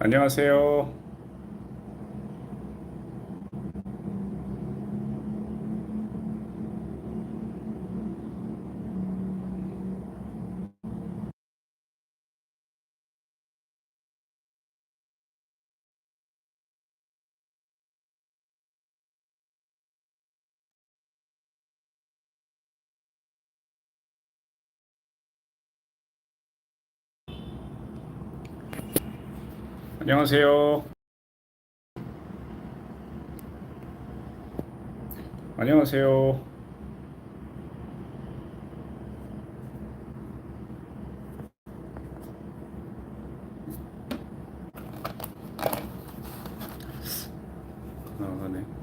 안녕하세요. 안녕하세요. 안녕하세요. 나가네.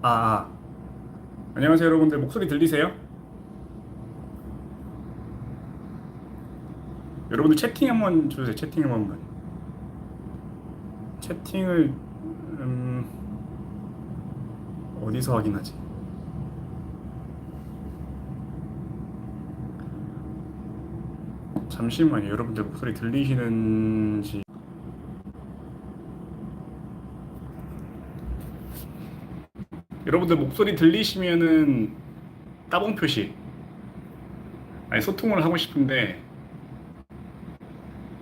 아, 아. 안녕하세요 여러분들 목소리 들리세요? 여러분들 채팅 한번 주세요 채팅 한번 채팅을 음, 어디서 확인하지? 잠시만요 여러분들 목소리 들리시는지 여러분들 목소리 들리시면은 따봉 표시. 아니 소통을 하고 싶은데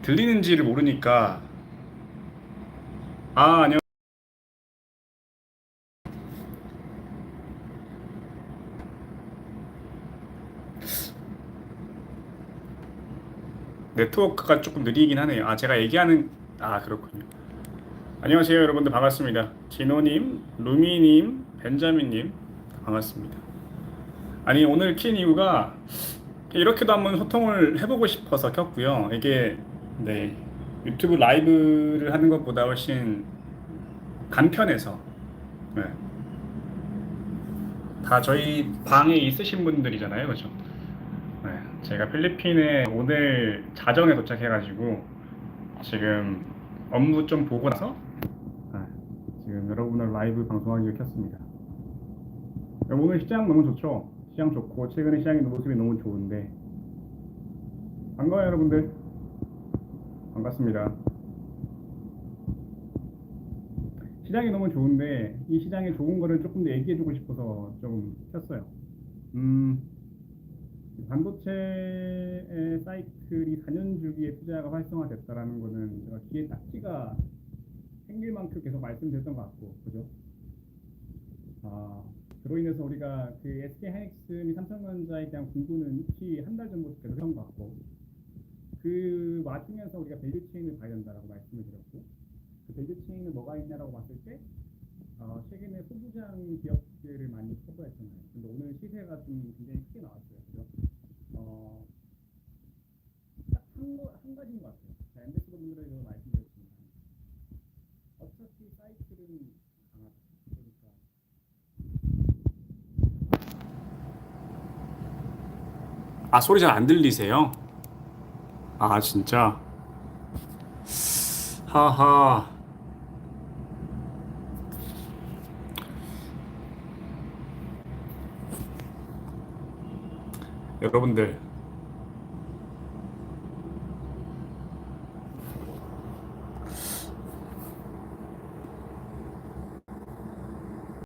들리는지를 모르니까 아 안녕. 네트워크가 조금 느리긴 하네요. 아 제가 얘기하는 아 그렇군요. 안녕하세요 여러분들. 반갑습니다. 진호님 루미님 벤자민님 반갑습니다 아니 오늘 킨 이유가 이렇게도 한번 소통을 해보고 싶어서 켰고요 이게 네 유튜브 라이브를 하는 것보다 훨씬 간편해서 네. 다 저희 방에 있으신 분들이잖아요 그죠 네, 제가 필리핀에 오늘 자정에 도착해가지고 지금 업무 좀 보고 나서 네, 지금 여러분을 라이브 방송하기로 켰습니다. 오늘 시장 너무 좋죠? 시장 좋고 최근에 시장의 모습이 너무 좋은데 반가워요 여러분들 반갑습니다. 시장이 너무 좋은데 이 시장에 좋은 거를 조금 더 얘기해주고 싶어서 좀 켰어요. 음, 반도체의 사이클이 4년 주기에 투자가 활성화됐다라는 거는 제가 귀에 딱지가 생길 만큼 계속 말씀드렸던 것 같고, 그죠? 아, 그로 인해서 우리가 그 SK 하이닉스 및 삼성전자에 대한 공부는 익히 한달 전부터 계속 한것 같고, 그 와중에서 우리가 밸류 체인을 봐야 된다라고 말씀을 드렸고, 그 밸류 체인은 뭐가 있냐라고 봤을 때, 어, 최근에 소부장 기업들을 많이 커버했잖아요. 근데 오늘 시세가 좀 굉장히 크게 나왔어요. 그죠? 어, 딱한 한 가지인 것 같아요. 자, 엠베스 분들에게도 말씀드렸지만, 어차피 사이클은 강하다. 그러니까 아 소리 잘 안 들리세요? 아 진짜? 하하. 여러분들